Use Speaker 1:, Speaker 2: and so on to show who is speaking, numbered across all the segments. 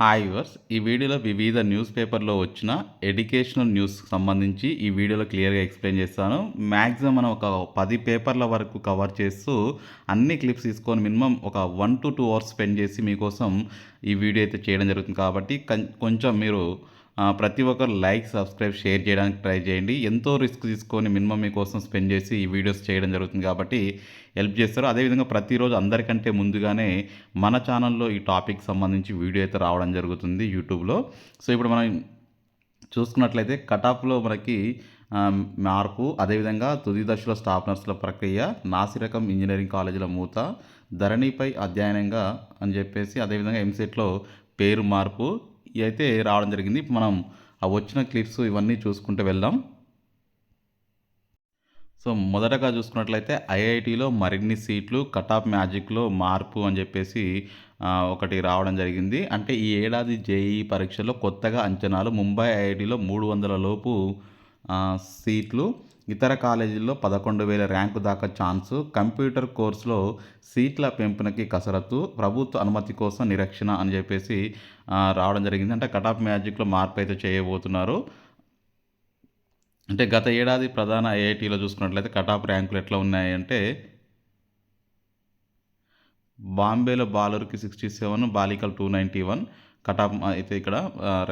Speaker 1: Hi yours ఈ వీడియోలో వివిధ న్యూస్ పేపర్లో వచ్చిన ఎడ్యుకేషనల్ న్యూస్ సంబంధించి ఈ వీడియోలో క్లియర్గా ఎక్స్ప్లెయిన్ చేస్తాను. మ్యాక్సిమం మనం ఒక పది పేపర్ల వరకు కవర్ చేస్తూ అన్ని క్లిప్స్ తీసుకొని మినిమం ఒక one to two hours spend చేసి మీకోసం ఈ వీడియో అయితే చేయడం జరుగుతుంది. కాబట్టి కొంచెం మీరు ప్రతి ఒక్కరు లైక్ సబ్స్క్రైబ్ షేర్ చేయడానికి ట్రై చేయండి. ఎంతో రిస్క్ తీసుకొని మినిమం మీకోసం స్పెండ్ చేసి ఈ వీడియోస్ చేయడం జరుగుతుంది కాబట్టి హెల్ప్ చేస్తారు. అదేవిధంగా ప్రతిరోజు అందరికంటే ముందుగానే మన ఛానల్లో ఈ టాపిక్ సంబంధించి వీడియో అయితే రావడం జరుగుతుంది యూట్యూబ్లో. సో ఇప్పుడు మనం చూసుకున్నట్లయితే కటాఫ్లో మనకి మార్పు అదేవిధంగా తుది దశలో స్టాఫ్ నర్సుల ప్రక్రియ నాసిరకం ఇంజనీరింగ్ కాలేజీల మూత ధరణిపై అధ్యయనంగా అని చెప్పేసి అదేవిధంగా ఎంసెట్లో పేరు మార్పు అయితే రావడం జరిగింది. మనం ఆ వచ్చిన క్లిప్స్ ఇవన్నీ చూసుకుంటూ వెళ్దాం. సో మొదటగా చూసుకున్నట్లయితే ఐఐటిలో మరిన్ని సీట్లు కటాప్ మ్యాజిక్లో మార్పు అని చెప్పేసి ఒకటి రావడం జరిగింది. అంటే ఈ ఏడాది జేఈ పరీక్షలో కొత్తగా అంచనాలు ముంబై ఐఐటిలో మూడు వందల లోపు సీట్లు. ఇతర కాలేజీల్లో పదకొండు వేల ర్యాంకు దాకా ఛాన్సు కంప్యూటర్ కోర్సులో సీట్ల పెంపునకి కసరత్తు ప్రభుత్వ అనుమతి కోసం నిరీక్షణ అని చెప్పేసి రావడం జరిగింది. అంటే కటాప్ మ్యాజిక్లో మార్పు అయితే చేయబోతున్నారు. అంటే గత ఏడాది ప్రధాన ఐఐటీలో చూసుకున్నట్లయితే కటాప్ ర్యాంకులు ఎట్లా ఉన్నాయంటే బాంబేలో బాలూరుకి సిక్స్టీ సెవెన్ బాలికల్ టూ నైంటీ వన్ కటాప్ అయితే ఇక్కడ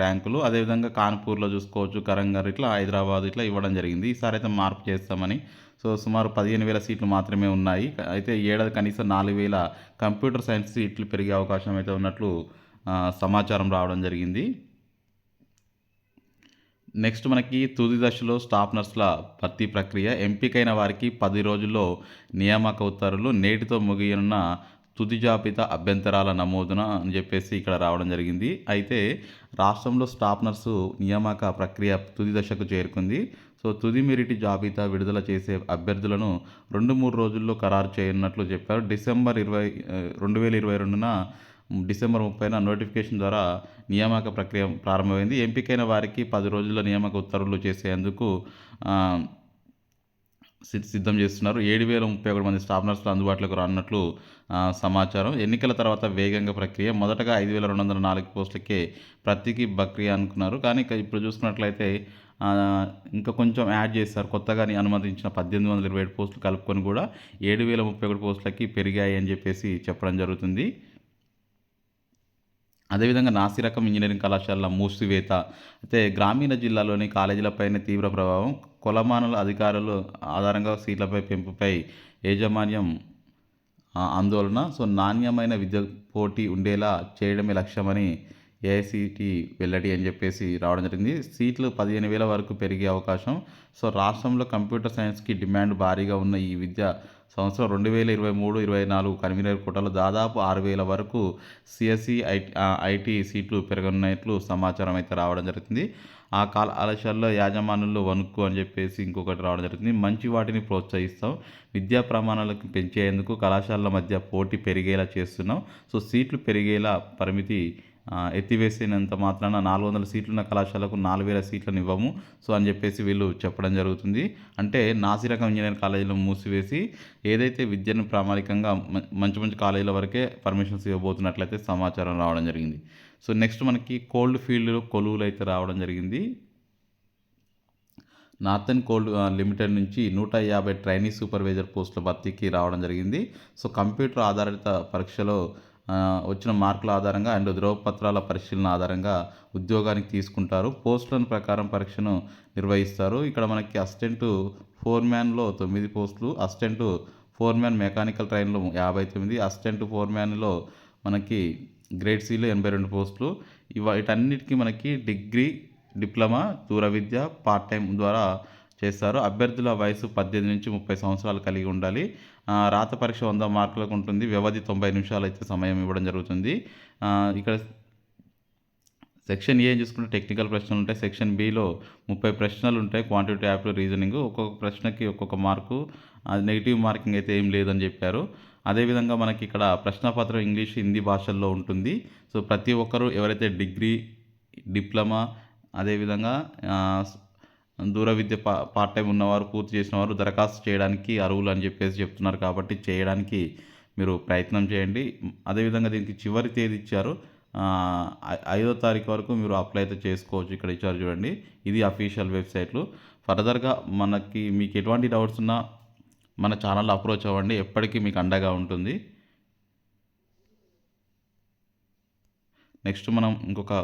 Speaker 1: ర్యాంకులు. అదేవిధంగా కాన్పూర్లో చూసుకోవచ్చు కరంగర్ ఇట్లా హైదరాబాద్ ఇట్లా ఇవ్వడం జరిగింది. ఈసారి అయితే మార్పు చేస్తామని. సో సుమారు పదిహేను వేల సీట్లు మాత్రమే ఉన్నాయి. అయితే ఏడాది కనీసం నాలుగు వేల కంప్యూటర్ సైన్స్ సీట్లు పెరిగే అవకాశం అయితే ఉన్నట్లు సమాచారం రావడం జరిగింది. నెక్స్ట్ మనకి తుది దశలో స్టాఫ్ నర్సుల భర్తీ ప్రక్రియ. ఎంపికైన వారికి పది రోజుల్లో నియామక ఉత్తర్వులు నేటితో ముగియనున్న తుది జాబితా అభ్యంతరాల నమోదున అని చెప్పేసి ఇక్కడ రావడం జరిగింది. అయితే రాష్ట్రంలో స్టాఫ్ నర్సు నియామక ప్రక్రియ తుది దశకు చేరుకుంది. సో తుది మెరిటి జాబితా విడుదల చేసే అభ్యర్థులను రెండు మూడు రోజుల్లో ఖరారు చేయనున్నట్లు చెప్పారు. డిసెంబర్ ఇరవై రెండు వేల ఇరవై రెండున డిసెంబర్ ముప్పైన నోటిఫికేషన్ ద్వారా నియామక ప్రక్రియ ప్రారంభమైంది. ఎంపికైన వారికి పది రోజుల నియామక ఉత్తర్వులు చేసేందుకు సిద్ధం చేస్తున్నారు. ఏడు వేల ముప్పై ఒకటి మంది స్టాఫ్ నర్సులు అందుబాటులోకి రానున్నట్లు సమాచారం. ఎన్నికల తర్వాత వేగంగా ప్రక్రియ. మొదటగా ఐదు వేల రెండు వందల నాలుగు పోస్టులకే ప్రతికి ప్రక్రియ అనుకున్నారు. కానీ ఇప్పుడు చూసుకున్నట్లయితే ఇంకా కొంచెం యాడ్ చేశారు కొత్తగా అనుమతించిన పద్దెనిమిది వందల ఇరవై ఏడు పోస్టులు కలుపుకొని కూడా ఏడు వేల ముప్పై ఒకటి పోస్టులకి పెరిగాయి అని చెప్పేసి చెప్పడం జరుగుతుంది. అదేవిధంగా నాసిరకం ఇంజనీరింగ్ కళాశాలల మూసివేత. అయితే గ్రామీణ జిల్లాలోని కాలేజీలపైన తీవ్ర ప్రభావం కొలమానుల అధికారులు ఆధారంగా సీట్లపై పెంపుపై యాజమాన్యం ఆందోళన. సో నాణ్యమైన విద్య పోటీ ఉండేలా చేయడమే లక్ష్యమని ఏఐసిటి వెల్లడి అని చెప్పేసి రావడం జరిగింది. సీట్లు పదిహేను వేల వరకు పెరిగే అవకాశం. సో రాష్ట్రంలో కంప్యూటర్ సైన్స్కి డిమాండ్ భారీగా ఉన్న ఈ విద్య సంవత్సరం రెండు వేల ఇరవై మూడు ఇరవై నాలుగు కన్వీనర్ కోటాలో దాదాపు ఆరు వేల వరకు సిఎస్సి ఐటీ ఐటీ సీట్లు పెరగనున్నట్లు సమాచారం అయితే రావడం జరుగుతుంది. ఆ కాల కళాశాలలో యాజమానుల్లో వణుక్కు అని చెప్పేసి ఇంకొకటి రావడం జరుగుతుంది. మంచి వాటిని ప్రోత్సహిస్తాం. విద్యా ప్రమాణాలకు పెంచేందుకు కళాశాలల మధ్య పోటీ పెరిగేలా చేస్తున్నాం. సో సీట్లు పెరిగేలా పరిమితి ఎత్తివేసినంత మాత్రాన నాలుగు వందల సీట్లున్న కళాశాలకు నాలుగు వేల సీట్లను ఇవ్వము. సో అని చెప్పేసి వీళ్ళు చెప్పడం జరుగుతుంది. అంటే నాసిరకం ఇంజనీరింగ్ కాలేజీలను మూసివేసి ఏదైతే విద్యను ప్రామాణికంగా మంచి మంచి కాలేజీల వరకే పర్మిషన్స్ ఇవ్వబోతున్నట్లయితే సమాచారం రావడం జరిగింది. సో నెక్స్ట్ మనకి కోల్డ్ ఫీల్డ్ కొలువులు అయితే రావడం జరిగింది. నార్థన్ కోల్డ్ లిమిటెడ్ నుంచి నూట యాభై ట్రైనీ సూపర్వైజర్ పోస్టుల భర్తీకి రావడం జరిగింది. సో కంప్యూటర్ ఆధారిత పరీక్షలో వచ్చిన మార్కుల ఆధారంగా అండ్ ధ్రువపత్రాల పరిశీలన ఆధారంగా ఉద్యోగానికి తీసుకుంటారు. పోస్టులను ప్రకారం పరీక్షను నిర్వహిస్తారు. ఇక్కడ మనకి అసిస్టెంట్ ఫోర్మ్యాన్లో తొమ్మిది పోస్టులు అసిస్టెంట్ ఫోర్మ్యాన్ మెకానికల్ ట్రైన్లో యాభై తొమ్మిది అసిస్టెంట్ ఫోర్మ్యాన్లో మనకి గ్రేడ్ సిలో ఎనభై రెండు పోస్టులు. ఇవ వీటన్నిటికీ మనకి డిగ్రీ డిప్లొమా దూర విద్య పార్ట్ టైం ద్వారా చేస్తారు. అభ్యర్థుల వయసు పద్దెనిమిది నుంచి ముప్పై సంవత్సరాలు కలిగి ఉండాలి. రాత పరీక్ష వంద మార్కులకు ఉంటుంది. వ్యవధి తొంభై నిమిషాలు అయితే సమయం ఇవ్వడం జరుగుతుంది. ఇక్కడ సెక్షన్ ఏ చూసుకుంటే టెక్నికల్ ప్రశ్నలు ఉంటాయి. సెక్షన్ బిలో ముప్పై ప్రశ్నలు ఉంటాయి. క్వాంటిటీ యాప్లో రీజనింగ్. ఒక్కొక్క ప్రశ్నకి ఒక్కొక్క మార్కు. అది నెగిటివ్ మార్కింగ్ అయితే ఏం లేదని చెప్పారు. అదేవిధంగా మనకి ఇక్కడ ప్రశ్నపత్రం ఇంగ్లీష్ హిందీ భాషల్లో ఉంటుంది. సో ప్రతి ఒక్కరూ ఎవరైతే డిగ్రీ డిప్లొమా అదేవిధంగా దూర విద్య పా పార్ట్ టైం ఉన్నవారు పూర్తి చేసిన వారు దరఖాస్తు చేయడానికి అర్హులు అని చెప్పేసి చెప్తున్నారు కాబట్టి చేయడానికి మీరు ప్రయత్నం చేయండి. అదేవిధంగా దీనికి చివరి తేదీ ఇచ్చారు. ఐదో తారీఖు వరకు మీరు అప్లై అయితే చేసుకోవచ్చు. ఇక్కడ ఇచ్చారు చూడండి. ఇది అఫీషియల్ వెబ్సైట్లు ఫర్దర్గా మనకి మీకు ఎటువంటి డౌట్స్ ఉన్నా మన ఛానల్ అప్రోచ్ అవ్వండి. ఎప్పటికీ మీకు అండగా ఉంటుంది. నెక్స్ట్ మనం ఇంకొక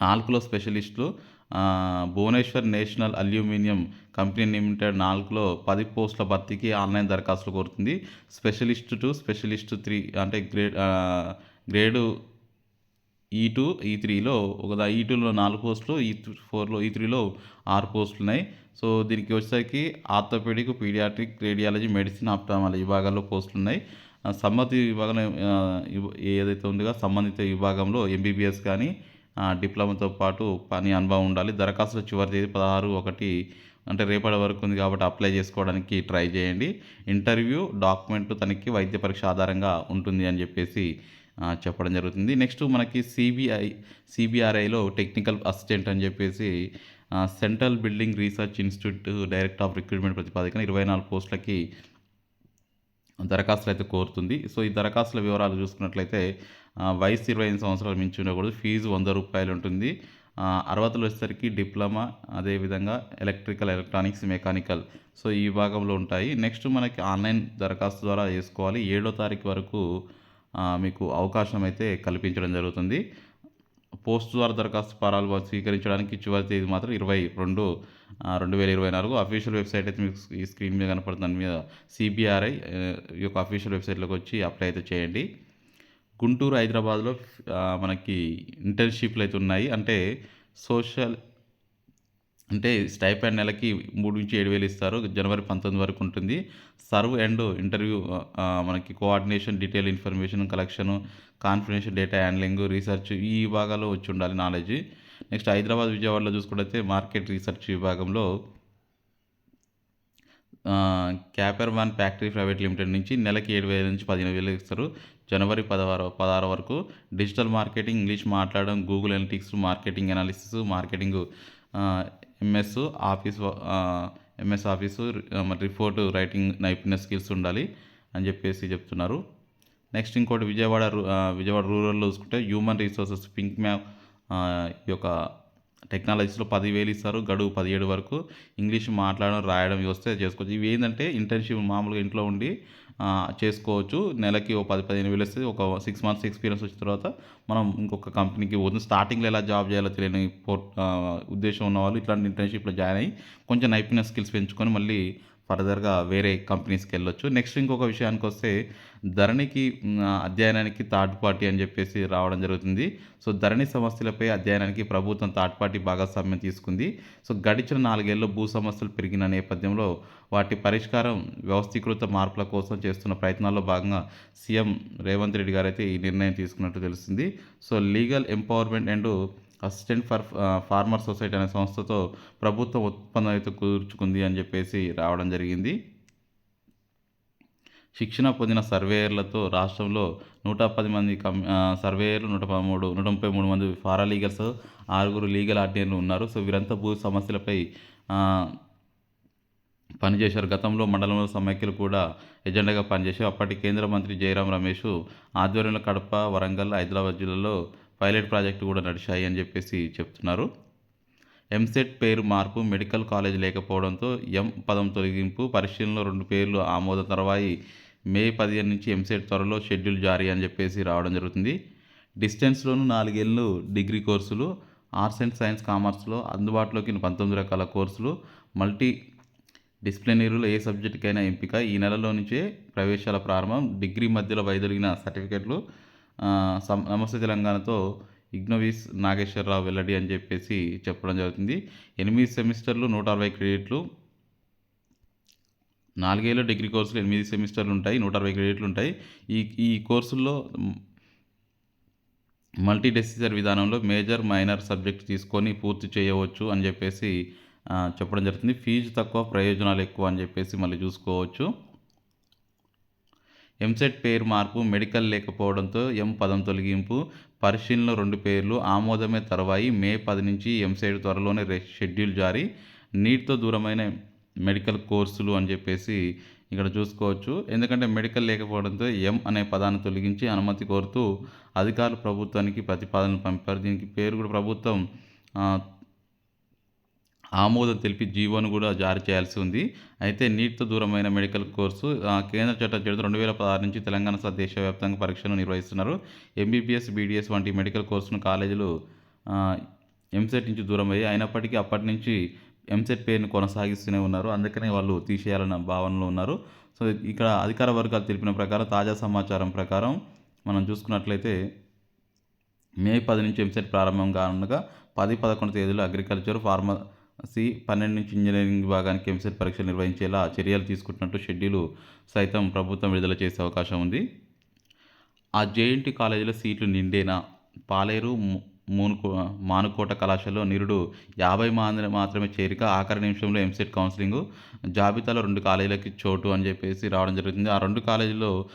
Speaker 1: నాలుగులో స్పెషలిస్టులు Bhubaneswar national aluminium company limited నాలుగులో పది పోస్టుల భర్తీకి ఆన్లైన్ దరఖాస్తులు కోరుతుంది. స్పెషలిస్ట్ టు స్పెషలిస్ట్ త్రీ అంటే grade grade E two E త్రీలో ఒక ఈ టూలో నాలుగు పోస్టులు ఈ ఫోర్లో ఈ త్రీలో ఆరు పోస్టులు ఉన్నాయి. సో దీనికి వచ్చేసరికి orthopaedic paediatric radiology medicine ophthalmology విభాగాల్లో పోస్టులు ఉన్నాయి. సంబంధిత విభాగంలో ఏదైతే ఉందో సంబంధిత విభాగంలో ఎంబీబీఎస్ కానీ డిప్లొమాతో పాటు పని అనుభవం ఉండాలి. దరఖాస్తు చివరి తేదీ పదహారు ఒకటి అంటే రేపటి వరకు ఉంది కాబట్టి అప్లై చేసుకోవడానికి ట్రై చేయండి. ఇంటర్వ్యూ డాక్యుమెంట్ తనకి వైద్య పరీక్ష ఆధారంగా ఉంటుంది అని చెప్పేసి చెప్పడం జరుగుతుంది. నెక్స్ట్ మనకి సిబిఐ సిబిఆర్ఐలో టెక్నికల్ అసిస్టెంట్ అని చెప్పేసి central building research institute director of recruitment ప్రతిపాదికన ఇరవై నాలుగు పోస్టులకి దరఖాస్తులు అయితే కోరుతుంది. సో ఈ దరఖాస్తుల వివరాలు చూసుకున్నట్లయితే వయసు ఇరవై ఐదు సంవత్సరాలు మించి ఉండకూడదు. ఫీజు వంద రూపాయలు ఉంటుంది. అరవతలు వచ్చేసరికి డిప్లొమా అదేవిధంగా ఎలక్ట్రికల్ ఎలక్ట్రానిక్స్ మెకానికల్. సో ఈ విభాగంలో ఉంటాయి. నెక్స్ట్ మనకి ఆన్లైన్ దరఖాస్తు ద్వారా చేసుకోవాలి. ఏడో తారీఖు వరకు మీకు అవకాశం అయితే కల్పించడం జరుగుతుంది. పోస్ట్ ద్వారా దరఖాస్తు ఫారాలు స్వీకరించడానికి చివరి తేదీ మాత్రం ఇరవై రెండు రెండు వేల ఇరవై నాలుగు. అఫీషియల్ వెబ్సైట్ అయితే మీకు ఈ స్క్రీన్ మీద కనపడుతుంది. దాని మీద సిబిఆర్ఐ ఈ యొక్క అఫీషియల్ వెబ్సైట్లోకి వచ్చి అప్లై అయితే చేయండి. గుంటూరు హైదరాబాద్లో మనకి ఇంటర్న్షిప్లు అయితే ఉన్నాయి. అంటే సోషల్ అంటే స్టైపెండ్ నెలకి మూడు నుంచి ఏడు వేలు ఇస్తారు. జనవరి పంతొమ్మిది వరకు ఉంటుంది. సర్వ్ అండ్ ఇంటర్వ్యూ మనకి coordination detail information collection confidential data handling research ఈ విభాగాల్లో వచ్చి ఉండాలి నాలెడ్జ్. నెక్స్ట్ హైదరాబాద్ విజయవాడలో చూసుకుంటే మార్కెట్ రీసెర్చ్ విభాగంలో capper one factory private limited నుంచి నెలకి ఏడు వేల నుంచి పదిహేను వేలు ఇస్తారు. జనవరి పదహారు పదహారు వరకు డిజిటల్ మార్కెటింగ్ ఇంగ్లీష్ మాట్లాడడం Google analytics marketing analysis marketing MS office MS office report writing నైపుణ్య స్కిల్స్ ఉండాలి అని చెప్పేసి చెప్తున్నారు. నెక్స్ట్ ఇంకోటి విజయవాడ విజయవాడ రూరల్లో చూసుకుంటే హ్యూమన్ రీసోర్సెస్ పింక్ మ్యాప్ ఈ యొక్క టెక్నాలజీస్లో పదివేలు ఇస్తారు గడువు పదిహేడు వరకు. ఇంగ్లీష్ మాట్లాడడం రాయడం వస్తే చేసుకోవచ్చు. ఇవి ఏంటంటే ఇంటర్న్షిప్ మామూలుగా ఇంట్లో ఉండి చేసుకోవచ్చు. నెలకి ఒక పది పదిహేను వేలు వస్తే ఒక సిక్స్ మంత్స్ ఎక్స్పీరియన్స్ వచ్చిన తర్వాత మనం ఇంకొక కంపెనీకి పోతుంది స్టార్టింగ్లో ఎలా జాబ్ చేయాలో తెలియని ఉద్దేశం ఉన్న వాళ్ళు ఇట్లాంటి ఇంటర్న్షిప్లో జాయిన్ అయ్యి కొంచెం నైపుణ్య స్కిల్స్ పెంచుకొని మళ్ళీ ఫర్దర్గా వేరే కంపెనీస్కి వెళ్ళొచ్చు నెక్స్ట్ ఇంకొక విషయానికి వస్తే ధరణికి అధ్యయనానికి థర్డ్ పార్టీ అని చెప్పేసి రావడం జరుగుతుంది. సో ధరణి సమస్యలపై అధ్యయనానికి ప్రభుత్వం థర్డ్ పార్టీ భాగస్వామ్యం తీసుకుంది. సో గడిచిన నాలుగేళ్ళలో భూ సమస్యలు పెరిగిన నేపథ్యంలో వాటి పరిష్కారం వ్యవస్థీకృత మార్పుల కోసం చేస్తున్న ప్రయత్నాల్లో భాగంగా సీఎం రేవంత్ రెడ్డి గారు అయితే ఈ నిర్ణయం తీసుకున్నట్టు తెలుస్తుంది. So legal empowerment and assistant for farmer society అనే సంస్థతో ప్రభుత్వం ఒప్పందం అయితే కుదుర్చుకుంది అని చెప్పేసి రావడం జరిగింది. శిక్షణ పొందిన సర్వేయర్లతో రాష్ట్రంలో నూట పది మంది కమ్ సర్వేయర్లు నూట పదమూడు నూట ముప్పై మూడు మంది లీగల్స్ ఆరుగురు లీగల్ ఆర్డినర్లు ఉన్నారు. సో వీరంతా భూ సమస్యలపై పనిచేశారు. గతంలో మండలంలో సమైక్యలు కూడా ఎజెండాగా పనిచేశారు. అప్పటి కేంద్ర మంత్రి జయరాం రమేష్ ఆధ్వర్యంలో కడప వరంగల్ హైదరాబాద్ జిల్లాలో పైలట్ ప్రాజెక్టు కూడా నడిచాయి అని చెప్పేసి చెప్తున్నారు. ఎంసెట్ పేరు మార్పు మెడికల్ కాలేజ్ లేకపోవడంతో ఎం పదం తొలగింపు పరిశీలనలో రెండు పేర్లు ఆమోదం తర్వాయి మే పదిహేను నుంచి ఎంసెట్ త్వరలో షెడ్యూల్ జారీ అని చెప్పేసి రావడం జరుగుతుంది. డిస్టెన్స్లోనూ నాలుగేళ్ళు డిగ్రీ కోర్సులు ఆర్ట్స్ అండ్ సైన్స్ కామర్స్లో అందుబాటులోకి పంతొమ్మిది రకాల కోర్సులు మల్టీ డిసిప్లినరీలో ఏ సబ్జెక్టుకైనా ఎంపిక. ఈ నెలలో నుంచే ప్రవేశాల ప్రారంభం డిగ్రీ మధ్యలో వైదొలిగిన సర్టిఫికెట్లు నమస్తే తెలంగాణతో ఇగ్నోవిస్ నాగేశ్వరరావు వెల్లడి అని చెప్పేసి చెప్పడం జరుగుతుంది. ఎనిమిది సెమిస్టర్లు నూట అరవై క్రెడిట్లు నాలుగేళ్ళ డిగ్రీ కోర్సులు ఎనిమిది సెమిస్టర్లు ఉంటాయి నూట అరవై క్రెడిట్లు ఉంటాయి. ఈ ఈ కోర్సుల్లో మల్టీ డెసిజర్ విధానంలో మేజర్ మైనర్ సబ్జెక్ట్ తీసుకొని పూర్తి చేయవచ్చు అని చెప్పేసి చెప్పడం జరుగుతుంది. ఫీజు తక్కువ ప్రయోజనాలు ఎక్కువ అని చెప్పేసి మళ్ళీ చూసుకోవచ్చు. ఎంసెట్ పేరు మార్పు మెడికల్ లేకపోవడంతో ఎం పదం తొలగింపు పరిశీలన రెండు పేర్లు ఆమోదమే తర్వాయి మే పది నుంచి ఎంసెట్ త్వరలోనే షెడ్యూల్ జారీ. నీట్తో దూరమైన మెడికల్ కోర్సులు అని చెప్పేసి ఇక్కడ చూసుకోవచ్చు. ఎందుకంటే మెడికల్ లేకపోవడంతో ఎం అనే పదాన్ని తొలగించి అనుమతి కోరుతూ అధికారులు ప్రభుత్వానికి ప్రతిపాదనలు పంపారు. దీనికి పేరు కూడా ప్రభుత్వం ఆమోదం తెలిపి జీవోను కూడా జారీ చేయాల్సి ఉంది. అయితే నీట్తో దూరమైన మెడికల్ కోర్సు కేంద్ర చట్ట చేత రెండు వేల పదహారు నుంచి తెలంగాణ సహా దేశవ్యాప్తంగా పరీక్షలు నిర్వహిస్తున్నారు. ఎంబీబీఎస్ బీడీఎస్ వంటి మెడికల్ కోర్సును కాలేజీలు ఎంసెట్ నుంచి దూరం అయ్యాయి. అయినప్పటికీ అప్పటి నుంచి ఎంసెట్ పేరుని కొనసాగిస్తూనే ఉన్నారు. అందుకనే వాళ్ళు తీసేయాలన్న భావనలో ఉన్నారు. సో ఇక్కడ అధికార వర్గాలు తెలిపిన ప్రకారం తాజా సమాచారం ప్రకారం మనం చూసుకున్నట్లయితే మే పది నుంచి ఎంసెట్ ప్రారంభం కానుండగా పది పదకొండు తేదీలో అగ్రికల్చర్ సి పన్నెండు నుంచి ఇంజనీరింగ్ విభాగానికి ఎంసెట్ పరీక్షలు నిర్వహించేలా చర్యలు తీసుకుంటున్నట్టు షెడ్యూలు సైతం ప్రభుత్వం విడుదల చేసే అవకాశం ఉంది. ఆ జేఎన్టీ కాలేజీలో సీట్లు నిండేనా? పాలేరు మూనుకో మానుకోట కళాశాలలో నిరుడు యాభై మంది మాత్రమే చేరిక ఆఖరి నిమిషంలో ఎంసెట్ కౌన్సిలింగ్ జాబితాలో రెండు కాలేజీలకి చోటు అని చెప్పేసి రావడం జరుగుతుంది. ఆ రెండు కాలేజీలో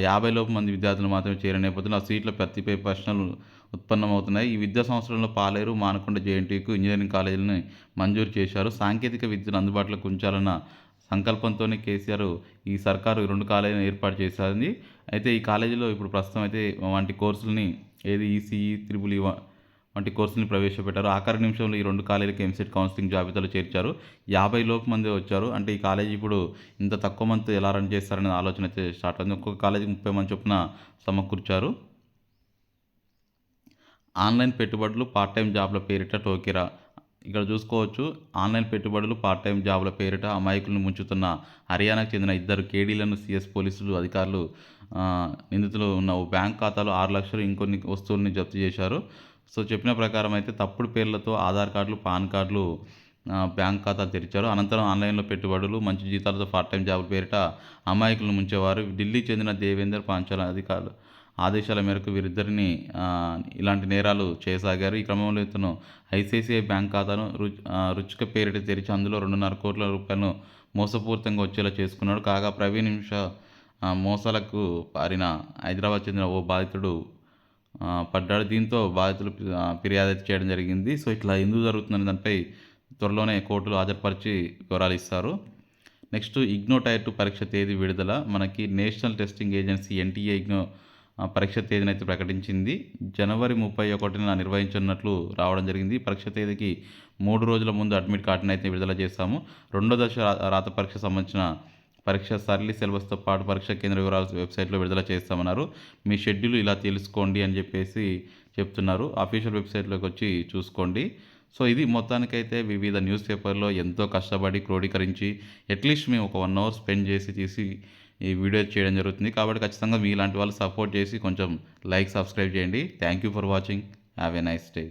Speaker 1: యాభై లోపు మంది విద్యార్థులు మాత్రమే చేరిన నేపథ్యంలో ఆ సీట్ల ప్రతిపై ప్రశ్నలు ఉత్పన్నమవుతున్నాయి. ఈ విద్యా సంవత్సరంలో పాలేరు మానకొండ జేఎన్టీకు ఇంజనీరింగ్ కాలేజీలను మంజూరు చేశారు. సాంకేతిక విద్యను అందుబాటులోకి ఉంచాలన్న సంకల్పంతోనే కేసీఆర్ ఈ సర్కారు రెండు కాలేజీలను ఏర్పాటు చేసింది అయితే ఈ కాలేజీలో ఇప్పుడు ప్రస్తుతం అయితే వంటి కోర్సులని ఏది ఈసీఈ త్రిబుల్ ఈ వంటి కోర్సుని ప్రవేశపెట్టారు. ఆఖరి నిమిషంలో ఈ రెండు కాలేజీలకు ఎంసెట్ కౌన్సిలింగ్ జాబితాలో చేర్చారు. యాభై లోపు మంది వచ్చారు. అంటే ఈ కాలేజీ ఇప్పుడు ఇంత తక్కువ మంది ఎలా రన్ చేస్తారనే ఆలోచన అయితే స్టార్ట్ అయింది. ఒక్కొక్క కాలేజీకి ముప్పై మంది చొప్పున సమకూర్చారు. ఆన్లైన్ పెట్టుబడులు పార్ట్ టైం జాబ్ల పేరిట టోకిరా. ఇక్కడ చూసుకోవచ్చు ఆన్లైన్ పెట్టుబడులు పార్ట్ టైం జాబ్ల పేరిట అమాయకులను ముంచుతున్న హర్యానాకు చెందిన ఇద్దరు కేడీలను సిఎస్ పోలీసులు అధికారులు నిందితులు ఉన్న ఓ బ్యాంక్ ఖాతాలో ఆరు లక్షలు ఇంకొన్ని వస్తువుల్ని జప్తు చేశారు. సో చెప్పిన ప్రకారం అయితే తప్పుడు పేర్లతో ఆధార్ కార్డులు పాన్ కార్డులు బ్యాంక్ ఖాతాలు తెరిచారు. అనంతరం ఆన్లైన్లో పెట్టుబడులు మంచి జీతాలతో పార్ట్ టైం జాబ్ పేరిట అమాయకులను ముంచేవారు. ఢిల్లీ చెందిన దేవేందర్ పాంచాల అధికారులు ఆదేశాల మేరకు వీరిద్దరిని ఇలాంటి నేరాలు చేయసాగారు. ఈ క్రమంలో ఇతను ఐసిఐసిఐ బ్యాంక్ ఖాతాను రు రుచిక పేరిట తెరిచి అందులో రెండున్నర కోట్ల రూపాయలను మోసపూరితంగా వచ్చేలా చేసుకున్నాడు. కాగా ప్రవీణ్ నిమిష మోసాలకు పారిన హైదరాబాద్ చెందిన ఓ బాధితుడు పడ్డాడు. దీంతో బాధితులు ఫిర్యాదు అయితే చేయడం జరిగింది. సో ఇట్లా ఎందుకు జరుగుతుందనే దానిపై త్వరలోనే కోర్టులు హాజరుపరిచి వివరాలు ఇస్తారు. నెక్స్ట్ ఇగ్నో టైర్ టూ పరీక్ష తేదీ విడుదల. మనకి national testing agency NTA IGNOU పరీక్ష తేదీని అయితే ప్రకటించింది. జనవరి ముప్పై ఒకటిన నిర్వహించనున్నట్లు రావడం జరిగింది. పరీక్ష తేదీకి మూడు రోజుల ముందు అడ్మిట్ కార్డును అయితే విడుదల చేస్తాము. రెండో దశ రాత పరీక్ష సంబంధించిన పరీక్ష సరళి సిలబస్తో పాటు పరీక్ష కేంద్ర వివరాలు వెబ్సైట్లో విడుదల చేస్తామన్నారు. మీ షెడ్యూల్ ఇలా తెలుసుకోండి అని చెప్పేసి చెప్తున్నారు. అఫీషియల్ వెబ్సైట్లోకి వచ్చి చూసుకోండి. సో ఇది మొత్తానికైతే వివిధ న్యూస్ పేపర్లో ఎంతో కష్టపడి క్రోడీకరించి అట్లీస్ట్ మేము ఒక వన్ అవర్ స్పెండ్ చేసి తీసి ఈ వీడియో చేయడం జరుగుతుంది. కాబట్టి ఖచ్చితంగా మీలాంటి వాళ్ళు సపోర్ట్ చేసి కొంచెం లైక్ సబ్స్క్రైబ్ చేయండి. Thank you for watching have a nice day